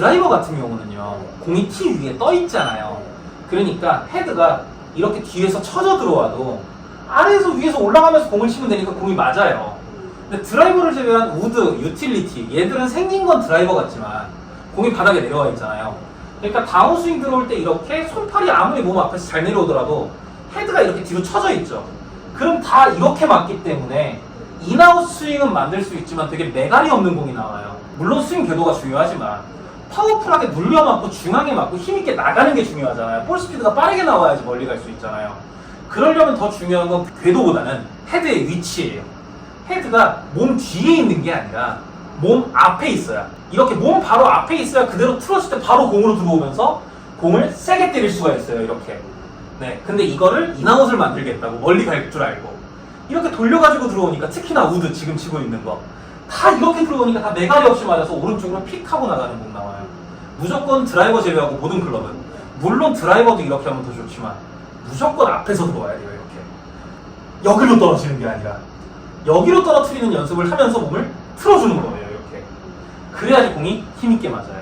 드라이버 같은 경우는요, 공이 티 위에 떠 있잖아요. 그러니까 헤드가 이렇게 뒤에서 쳐져 들어와도 아래에서 위에서 올라가면서 공을 치면 되니까 공이 맞아요. 근데 드라이버를 제외한 우드, 유틸리티 얘들은 생긴 건 드라이버 같지만 공이 바닥에 내려와 있잖아요. 그러니까 다운스윙 들어올 때 이렇게 손팔이 아무리 몸 앞에서 잘 내려오더라도 헤드가 이렇게 뒤로 쳐져 있죠. 그럼 다 이렇게 맞기 때문에 인아웃 스윙은 만들 수 있지만 되게 매갈이 없는 공이 나와요. 물론 스윙 궤도가 중요하지만 파워풀하게 눌려 맞고 중앙에 맞고 힘있게 나가는 게 중요하잖아요. 볼 스피드가 빠르게 나와야지 멀리 갈 수 있잖아요. 그러려면 더 중요한 건 궤도보다는 헤드의 위치예요. 헤드가 몸 뒤에 있는 게 아니라 몸 앞에 있어야 이렇게 몸 바로 앞에 있어야 그대로 틀었을 때 바로 공으로 들어오면서 공을 세게 때릴 수가 있어요 이렇게 네 근데 이거를 인아웃을 만들겠다고 멀리 갈 줄 알고 이렇게 돌려가지고 들어오니까 특히나 우드 지금 치고 있는 거 다 이렇게 들어오니까 다 매갈이 없이 맞아서 오른쪽으로 픽 하고 나가는 공 나와요 무조건 드라이버 제외하고 모든 클럽은 물론 드라이버도 이렇게 하면 더 좋지만 무조건 앞에서 들어와야 돼요 이렇게 여기로 떨어지는 게 아니라 여기로 떨어뜨리는 연습을 하면서 몸을 틀어주는 거예요, 이렇게. 그래야지 공이 힘있게 맞아요.